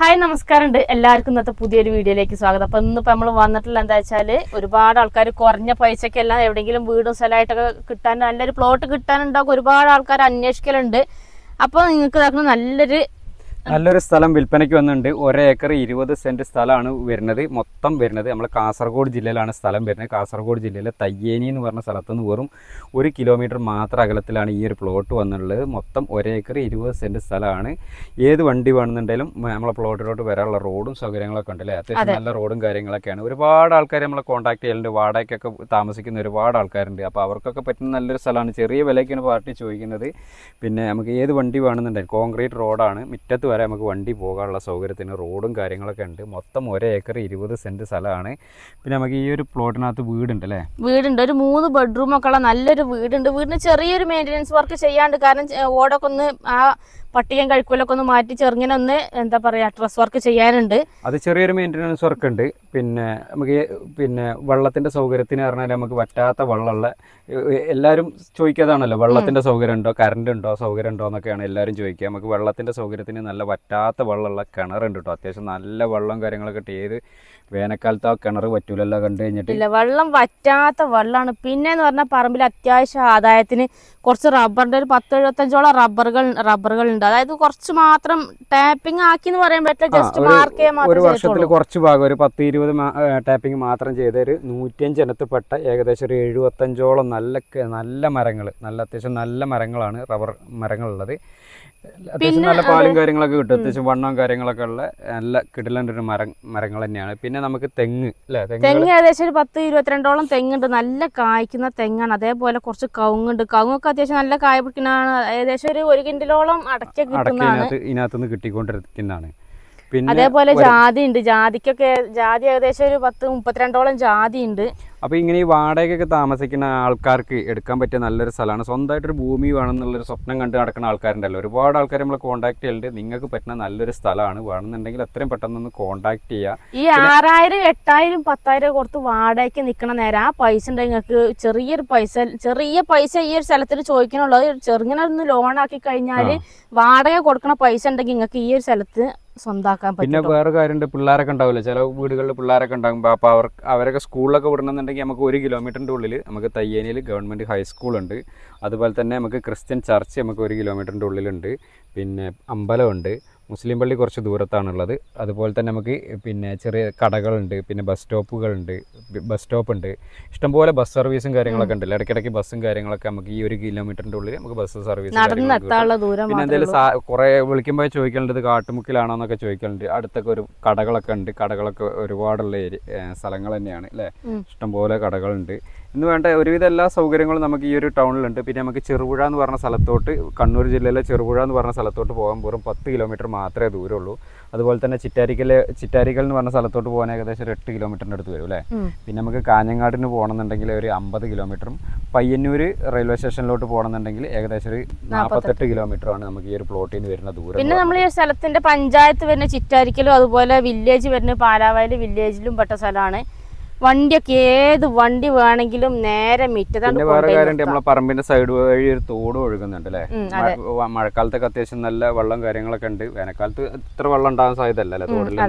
Hi നമസ്കാരം ഉണ്ട് എല്ലാവർക്കും ഇന്നത്തെ പുതിയൊരു വീഡിയോയിലേക്ക് സ്വാഗതം. അപ്പൊ ഇന്നിപ്പോ നമ്മൾ വന്നിട്ടുള്ള എന്താ വെച്ചാൽ ഒരുപാട് ആൾക്കാർ കുറഞ്ഞ പൈസക്ക് എല്ലാം എവിടെയെങ്കിലും വീടും സ്ഥലമായിട്ടൊക്കെ കിട്ടാൻ നല്ലൊരു പ്ലോട്ട് കിട്ടാനുണ്ടാകും. ഒരുപാട് ആൾക്കാർ അന്വേഷിക്കലുണ്ട്. അപ്പൊ നിങ്ങൾക്ക് നല്ലൊരു നല്ലൊരു സ്ഥലം വിൽപ്പനയ്ക്ക് വന്നിട്ടുണ്ട്. ഒരേക്കർ ഇരുപത് സെന്റ് സ്ഥലമാണ് വരുന്നത്. മൊത്തം വരുന്നത് നമ്മൾ കാസർഗോഡ് ജില്ലയിലാണ് സ്ഥലം വരുന്നത്. കാസർഗോഡ് ജില്ലയിലെ തയ്യേനി എന്ന് പറഞ്ഞ സ്ഥലത്ത് നിന്ന് വെറും ഒരു കിലോമീറ്റർ മാത്രം അകലത്തിലാണ് ഈ ഒരു പ്ലോട്ട് വന്നിട്ടുള്ളത്. മൊത്തം ഒരേക്കർ ഇരുപത് സെന്റ് സ്ഥലമാണ്. ഏത് വണ്ടി വേണമെന്നുണ്ടെങ്കിലും നമ്മളെ പ്ലോട്ടിലോട്ട് വരാനുള്ള റോഡും സൗകര്യങ്ങളൊക്കെ ഉണ്ട് അല്ലേ അത്യാവശ്യം നല്ല റോഡും കാര്യങ്ങളൊക്കെയാണ്. ഒരുപാട് ആൾക്കാർ നമ്മളെ കോൺടാക്ട് ചെയ്യലുണ്ട്. വാടകയ്ക്കൊക്കെ താമസിക്കുന്ന ഒരുപാട് ആൾക്കാരുണ്ട്. അപ്പോൾ അവർക്കൊക്കെ പറ്റുന്ന നല്ലൊരു സ്ഥലമാണ്. ചെറിയ വിലയ്ക്കാണ് പാർട്ടി ചോദിക്കുന്നത്. പിന്നെ നമുക്ക് ഏത് വണ്ടി വേണമെന്നുണ്ടെങ്കിൽ കോൺക്രീറ്റ് റോഡാണ്. മുറ്റത്ത് വരെ നമുക്ക് വണ്ടി പോകാനുള്ള സൗകര്യത്തിന് റോഡും കാര്യങ്ങളൊക്കെ ഉണ്ട്. മൊത്തം ഒരേ ഏക്കർ ഇരുപത് സെന്റ് സ്ഥലമാണ്. പിന്നെ നമുക്ക് ഈ ഒരു പ്ലോട്ടിനകത്ത് വീടുണ്ട് അല്ലേ? വീടുണ്ട്. ഒരു മൂന്ന് ബെഡ്റൂം ഒക്കെ ഉള്ള നല്ലൊരു വീടുണ്ട്. വീടിന് ചെറിയൊരു മെയിന്റെനൻസ് വർക്ക് ചെയ്യാണ്ട് കാരണം ഓടൊക്കെ ഒന്ന് ആ പട്ടികയും കഴിക്കൂലൊക്കെ ഒന്ന് മാറ്റി ചെറുങ്ങനെ ഒന്ന് എന്താ പറയാ ട്രസ് വർക്ക് ചെയ്യാനുണ്ട്. അത് ചെറിയൊരു മെയിന്റനൻസ് വർക്ക് ഉണ്ട്. പിന്നെ നമുക്ക് പിന്നെ വെള്ളത്തിന്റെ സൗകര്യത്തിന് പറഞ്ഞാൽ നമുക്ക് പറ്റാത്ത വെള്ളമുള്ള എല്ലാവരും ചോദിക്കാതാണല്ലോ വെള്ളത്തിന്റെ സൗകര്യം ഉണ്ടോ കറണ്ട് ഉണ്ടോ സൗകര്യം ഉണ്ടോ എന്നൊക്കെയാണ് എല്ലാവരും ചോദിക്കുക. നമുക്ക് വെള്ളത്തിന്റെ സൗകര്യത്തിന് നല്ല പറ്റാത്ത വെള്ളമുള്ള കിണറുണ്ട് കേട്ടോ അത്യാവശ്യം നല്ല വെള്ളം കാര്യങ്ങളൊക്കെ ഏത് വേനൽക്കാലത്ത് ആ കിണർ പറ്റൂലല്ലോ കണ്ടു കഴിഞ്ഞിട്ട്. ഇല്ല വെള്ളം വറ്റാത്ത വെള്ളമാണ് പിന്നെ എന്ന് പറഞ്ഞാൽ പറമ്പിൽ അത്യാവശ്യം ആദായത്തിന് കുറച്ച് റബ്ബറിന്റെ ഒരു പത്ത് എഴുപത്തഞ്ചോളം റബ്ബറുകൾ റബ്ബറുകൾ ഉണ്ട്. അതായത് കുറച്ച് മാത്രം ടാപ്പിംഗ് ആക്കി എന്ന് പറയാൻ പറ്റില്ല ജസ്റ്റ് മാർക്ക് ചെയ്യാൻ ഒരു വർഷത്തിൽ. കുറച്ച് ഭാഗം ഒരു പത്ത് ഇരുപത് ടാപ്പിംഗ് മാത്രം ചെയ്ത ഒരു നൂറ്റിയഞ്ച് ഇനത്തിൽപ്പെട്ട ഏകദേശം ഒരു എഴുപത്തഞ്ചോളം നല്ല നല്ല മരങ്ങൾ നല്ല അത്യാവശ്യം നല്ല മരങ്ങളാണ് റബ്ബർ മരങ്ങളുള്ളത് അത്യാവശ്യം പിന്നെ നല്ല പാലും കാര്യങ്ങളൊക്കെ കിട്ടും. അത്യാവശ്യം വണ്ണവും കാര്യങ്ങളൊക്കെ ഉള്ള നല്ല കിടലന്റെ ഒരു മരം മരങ്ങൾ തന്നെയാണ്. പിന്നെ നമുക്ക് തെങ്ങ് അല്ലേ? തെങ്ങ് ഏകദേശം ഒരു പത്ത് ഇരുപത്തിരണ്ടോളം തെങ്ങുണ്ട്. നല്ല കായ്ക്കുന്ന തെങ്ങാണ്. അതേപോലെ കുറച്ച് കവുങ്ങുണ്ട്. കവുങ്ങൊക്കെ അത്യാവശ്യം നല്ല കായ പിടിക്കുന്നതാണ്. ഏകദേശം ഒരു ഒരു കിൻഡിലോളം അടച്ച അടക്ക കിട്ടുന്നതാണ്. ഇതിനകത്തുനിന്ന് കിട്ടിക്കൊണ്ടിരിക്കുന്നതാണ്. പിന്നെ അതേപോലെ ജാതി ഉണ്ട് ജാതിക്കൊക്കെ ജാതി ഏകദേശം ഒരു പത്ത് മുപ്പത്തിരണ്ടോളം ജാതി ഉണ്ട് അപ്പോൾ ഇങ്ങനെ ഈ വാടകയ്ക്കൊക്കെ താമസിക്കുന്ന ആൾക്കാർക്ക് എടുക്കാൻ പറ്റിയ നല്ലൊരു സ്ഥലമാണ്. സ്വന്തമായിട്ടൊരു ഭൂമി വേണം വേണമെന്നുള്ളൊരു സ്വപ്നം കണ്ട് നടക്കുന്ന ആൾക്കാരുണ്ടല്ലോ. ഒരുപാട് ആൾക്കാർ നമ്മൾ കോൺടാക്ട് ചെയ്യേണ്ടത് നിങ്ങൾക്ക് പറ്റുന്ന നല്ലൊരു സ്ഥലമാണ്. വേണമെന്നുണ്ടെങ്കിൽ എത്രയും പെട്ടെന്ന് കോൺടാക്ട് ചെയ്യുക ഈ ആറായിരം എട്ടായിരം പത്തായിരം കൊടുത്ത് വാടകയ്ക്ക് നിൽക്കണ നേരം ആ പൈസ ഉണ്ടെങ്കിൽ നിങ്ങൾക്ക് ചെറിയൊരു പൈസ ചെറിയ പൈസ ഈ ഒരു സ്ഥലത്തിന് ചോദിക്കാനുള്ളത് ചെറുങ്ങനെ ഒന്ന് ലോൺ ആക്കി കഴിഞ്ഞാൽ വാടക കൊടുക്കണ പൈസ ഉണ്ടെങ്കിൽ നിങ്ങൾക്ക് ഈ ഒരു സ്ഥലത്ത് സ്വന്താക്കാൻ പിന്നെ വേറെ കാര്യമുണ്ട്. പിള്ളേരൊക്കെ ഉണ്ടാവില്ല? ചില വീടുകളിൽ പിള്ളേരൊക്കെ ഉണ്ടാകുമ്പോൾ അപ്പോൾ അവർ അവരൊക്കെ സ്കൂളിലൊക്കെ വിടണമെന്നുണ്ടെങ്കിൽ നമുക്ക് ഒരു കിലോമീറ്ററിന്റെ ഉള്ളിൽ നമുക്ക് തയ്യേനിയിൽ ഗവൺമെന്റ് ഹൈസ്കൂളുണ്ട് അതുപോലെ തന്നെ നമുക്ക് ക്രിസ്ത്യൻ ചർച്ച് നമുക്ക് ഒരു കിലോമീറ്ററിന്റെ ഉള്ളിലുണ്ട്. പിന്നെ അമ്പലമുണ്ട് മുസ്ലിം പള്ളി കുറച്ച് ദൂരത്താണുള്ളത്. അതുപോലെ തന്നെ നമുക്ക് പിന്നെ ചെറിയ കടകളുണ്ട് പിന്നെ ബസ് സ്റ്റോപ്പുകളുണ്ട് ബസ് സ്റ്റോപ്പ് ഉണ്ട് ഇഷ്ടംപോലെ ബസ് സർവീസും കാര്യങ്ങളൊക്കെ ഉണ്ടല്ലോ? ഇടയ്ക്കിടയ്ക്ക് ബസ്സും കാര്യങ്ങളൊക്കെ നമുക്ക് ഈ ഒരു കിലോമീറ്ററിന്റെ ഉള്ളിൽ നമുക്ക് ബസ് സർവീസ് പിന്നെ എന്തെങ്കിലും. കുറേ വിളിക്കുമ്പോൾ ചോദിക്കേണ്ടത് കാട്ടുമുക്കിലാണോ എന്നൊക്കെ ചോദിക്കലുണ്ട് അടുത്തൊക്കെ ഒരു കടകളൊക്കെ ഉണ്ട്. കടകളൊക്കെ ഒരുപാടുള്ള സ്ഥലങ്ങൾ തന്നെയാണ് അല്ലേ? ഇഷ്ടംപോലെ കടകളുണ്ട്. ഇന്ന് വേണ്ട ഒരുവിധ എല്ലാ സൗകര്യങ്ങളും നമുക്ക് ഈ ഒരു ടൗണിലുണ്ട്. പിന്നെ നമുക്ക് ചെറുപുഴ എന്ന് പറഞ്ഞ സ്ഥലത്തോട്ട് കണ്ണൂർ ജില്ലയിലെ ചെറുപുഴ എന്ന് പറഞ്ഞ സ്ഥലത്തോട്ട് പോകാൻ വെറും പത്ത് കിലോമീറ്റർ മാത്രമേ ദൂരമുള്ളൂ. അതുപോലെ തന്നെ ചിറ്റാരിക്കൽ ചിറ്റാരിക്കൽ എന്ന് പറഞ്ഞ സ്ഥലത്തോട്ട് പോകാൻ ഏകദേശം ഒരു എട്ട് കിലോമീറ്ററിന്റെ അടുത്ത് വരും അല്ലേ? പിന്നെ നമുക്ക് കാഞ്ഞങ്ങാടിന് പോകണമെന്നുണ്ടെങ്കിൽ ഒരു അമ്പത് കിലോമീറ്ററും പയ്യന്നൂർ റെയിൽവേ സ്റ്റേഷനിലോട്ട് പോകണമെന്നുണ്ടെങ്കിൽ ഏകദേശം ഒരു നാൽപ്പത്തെട്ട് കിലോമീറ്ററാണ് നമുക്ക് ഈ ഒരു പ്ലോട്ടിൽ നിന്ന് വരുന്ന ദൂരം പിന്നെ നമ്മൾ ഈ സ്ഥലത്തിന്റെ പഞ്ചായത്ത് വരുന്ന ചിറ്റാരിക്കലും അതുപോലെ വില്ലേജ് വരുന്ന പാലാവയൽ വില്ലേജിലും പെട്ട സ്ഥലമാണ്. വണ്ടിയൊക്കെ ഏത് വണ്ടി വേണമെങ്കിലും നേരെ മിറ്റതാണ് വേറെ നമ്മളെ പറമ്പിന്റെ സൈഡ് വഴി ഒരു തോട് ഒഴുകുന്നുണ്ട് അല്ലേ? മഴക്കാലത്തൊക്കെ അത്യാവശ്യം നല്ല വെള്ളം കാര്യങ്ങളൊക്കെ ഉണ്ട്. വേനൽക്കാലത്ത് ഇത്ര വെള്ളം ഉണ്ടാകാൻ സാധ്യത തോടിൽ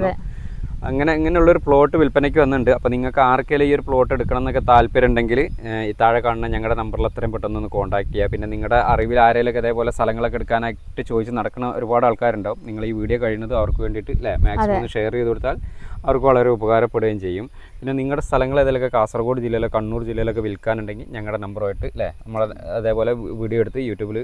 അങ്ങനെ ഇങ്ങനെയുള്ള ഒരു പ്ലോട്ട് വിൽപ്പനയ്ക്ക് വന്നിട്ടുണ്ട്. അപ്പോൾ നിങ്ങൾക്ക് ആർക്കെങ്കിലും ഈ ഒരു പ്ലോട്ട് എടുക്കണം എന്നൊക്കെ താല്പര്യം ഉണ്ടെങ്കിൽ ഈ താഴെ കാണുന്ന ഞങ്ങളുടെ നമ്പറിൽ എത്രയും പെട്ടെന്ന് ഒന്ന് കോൺടാക്ട് ചെയ്യുക പിന്നെ നിങ്ങളുടെ അറിവിൽ ആരെങ്കിലുമൊക്കെ ഇതേപോലെ സ്ഥലങ്ങളൊക്കെ എടുക്കാനായിട്ട് ചോദിച്ച് നടക്കുന്ന ഒരുപാട് ആൾക്കാരുണ്ടാവും. നിങ്ങൾ ഈ വീഡിയോ കഴിയുന്നത് അവർക്ക് വേണ്ടിയിട്ട് അല്ലേ മാക്സിമം ഷെയർ ചെയ്ത് കൊടുത്താൽ അവർക്ക് വളരെ ഉപകാരപ്പെടുകയും ചെയ്യും. പിന്നെ നിങ്ങളുടെ സ്ഥലങ്ങൾ ഏതെങ്കിലുമൊക്കെ കാസർഗോഡ് ജില്ലയിലോ കണ്ണൂർ ജില്ലയിലൊക്കെ വിൽക്കാനുണ്ടെങ്കിൽ ഞങ്ങളുടെ നമ്പറുമായിട്ട് അല്ലേ നമ്മൾ അതേപോലെ വീഡിയോ എടുത്ത് യൂട്യൂബിൽ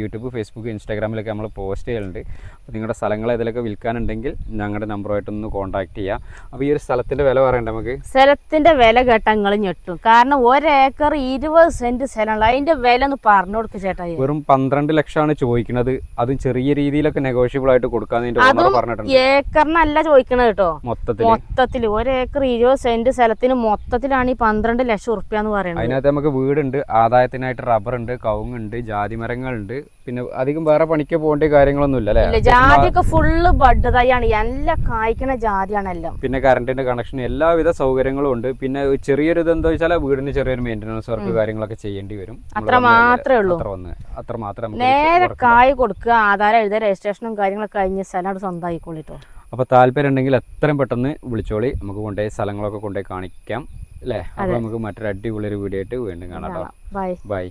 യൂട്യൂബ് ഫേസ്ബുക്ക് ഇൻസ്റ്റാഗ്രാമിലൊക്കെ നമ്മൾ പോസ്റ്റ് ചെയ്യലുണ്ട്. അപ്പോൾ നിങ്ങളുടെ സ്ഥലങ്ങൾ ഏതെങ്കിലുമൊക്കെ വിൽക്കാനുണ്ടെങ്കിൽ ഞങ്ങളുടെ നമ്പറുമായിട്ടൊന്ന് കോൺടാക്ട് ചെയ്യുക അപ്പോൾ ഈ ഒരു സ്ഥലത്തിന്റെ വില പറയണ്ട നമുക്ക്? സ്ഥലത്തിന്റെ വില കേട്ടാ നിങ്ങൾ ഞെട്ടും. കാരണം ഒരേക്കർ ഇരുപത് സെന്റ് സ്ഥലമുള്ള അതിന്റെ വില ഒന്ന് പറഞ്ഞു കൊടുക്കുക ചേട്ടാ വെറും പന്ത്രണ്ട് ലക്ഷമാണ് ചോദിക്കുന്നത് അതും ചെറിയ രീതിയിലൊക്കെ നെഗോഷ്യബിൾ ആയിട്ട് കൊടുക്കാന്ന് അതും പറഞ്ഞിട്ടുണ്ട്. ഏക്കറിനല്ല ചോദിക്കണത് കേട്ടോ. മൊത്തത്തിൽ മൊത്തത്തിൽ ഒരേക്കർ ഇരുപത് സെന്റ് സ്ഥലത്തിന് മൊത്തത്തിലാണ് ഈ പന്ത്രണ്ട് ലക്ഷം ഉറുപ്പ്യ എന്ന് പറയുന്നത്. അതിനകത്ത് നമുക്ക് വീടുണ്ട് ആദായത്തിനായിട്ട് റബ്ബർ ഉണ്ട് കവുങ്ങുണ്ട് ജാതിമരങ്ങളുണ്ട് പിന്നെ അധികം വേറെ പണിക്ക് പോകേണ്ട കാര്യങ്ങളൊന്നും ഇല്ല അല്ലേ ജാതിയൊക്കെ ഫുള്ള് ബഡ് തൈയാണ് എല്ലാം കായ്ക്കണ ജാതിയാണ് എല്ലാം. പിന്നെ കറണ്ടിന്റെ കണക്ഷൻ എല്ലാവിധ സൗകര്യങ്ങളും ഉണ്ട്. പിന്നെ ചെറിയൊരു ഇത് എന്താ വെച്ചാൽ വീടിന് ചെറിയൊരു മെയിന്റനൻസ് വർക്ക് കാര്യങ്ങളൊക്കെ ചെയ്യേണ്ടി വരും. അത്ര മാത്രമേ ഉള്ളൂ. അത്ര മാത്രം അത്ര മാത്രം നമുക്ക് നേരെ കായ് കൊടുക്കുക ആധാരം എഴുതുക രജിസ്ട്രേഷനും കാര്യങ്ങളൊക്കെ കഴിഞ്ഞ് സ്ഥലം അവിടെ സ്വന്തമായിക്കോളിട്ടോ അപ്പോൾ താല്പര്യം ഉണ്ടെങ്കിൽ എത്രയും പെട്ടെന്ന് വിളിച്ചോളി. നമുക്ക് കൊണ്ടുപോയി സ്ഥലങ്ങളൊക്കെ കൊണ്ടുപോയി കാണിക്കാം. അല്ലേ? അപ്പോൾ നമുക്ക് മറ്റൊരു അടിപൊളി ഒരു വീഡിയോ ആയിട്ട് വീണ്ടും കാണാം കേട്ടോ. Bye bye